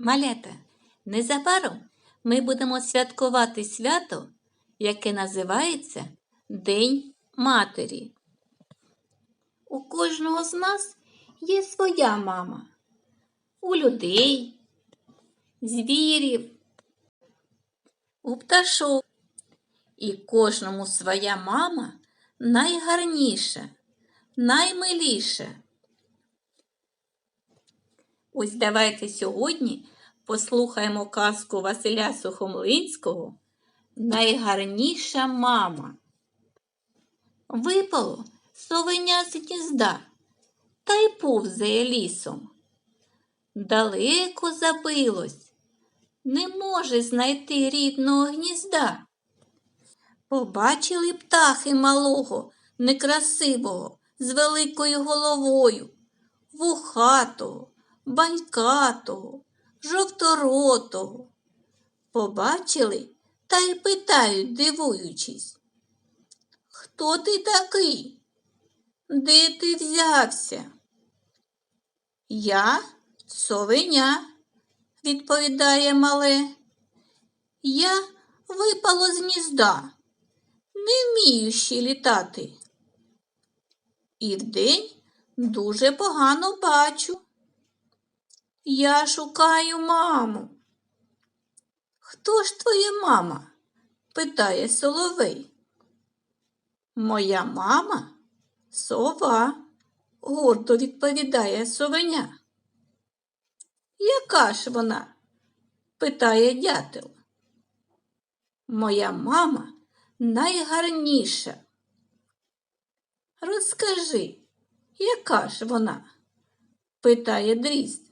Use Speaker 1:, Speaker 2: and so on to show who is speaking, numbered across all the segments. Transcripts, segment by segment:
Speaker 1: Малята, незабаром ми будемо святкувати свято, яке називається День Матері. У кожного з нас є своя мама. У людей, звірів, у пташок. І кожному своя мама найгарніша, наймиліша. Ось давайте сьогодні послухаємо казку Василя Сухомлинського Найгарніша мама. Випало совеня з гнізда та й повзає лісом. Далеко забилось, не може знайти рідного гнізда. Побачили птахи малого, некрасивого, з великою головою, вухатого, банькатого, жовторотого. Побачили та й питають, дивуючись. Хто ти такий? Де ти взявся? Я совеня, відповідає мале. Я випало з гнізда, не вмію ще літати. І вдень дуже погано бачу. Я шукаю маму. Хто ж твоя мама? питає Соловей. Моя мама сова, гордо відповідає совеня. Яка ж вона? питає дятел. Моя мама найгарніша. Розкажи, яка ж вона? питає дрізд.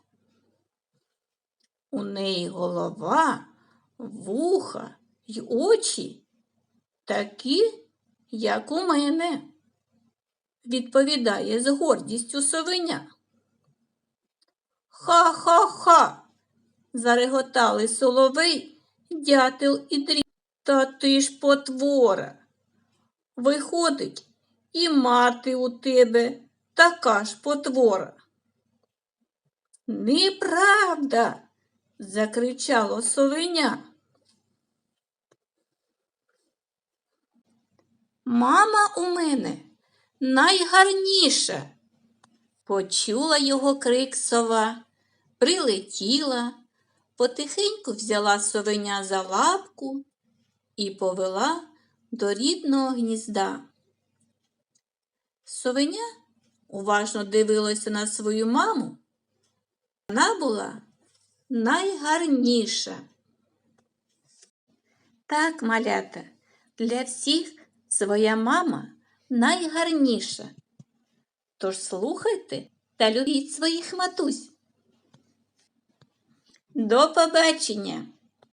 Speaker 1: У неї голова, вуха й очі такі, як у мене, відповідає з гордістю совеня. Ха-ха-ха. зареготали соловей, дятел і дріб. Та ти ж потвора. Виходить, і мати у тебе така ж потвора. Неправда, закричало совеня. Мама у мене найгарніша. Почула його крик сова, прилетіла, потихеньку взяла совеня за лапку і повела до рідного гнізда. Совеня уважно дивилася на свою маму. Вона була найгарніша. Так, малята, для всіх своя мама найгарніша. Тож слухайте та любіть своїх матусь. До побачення!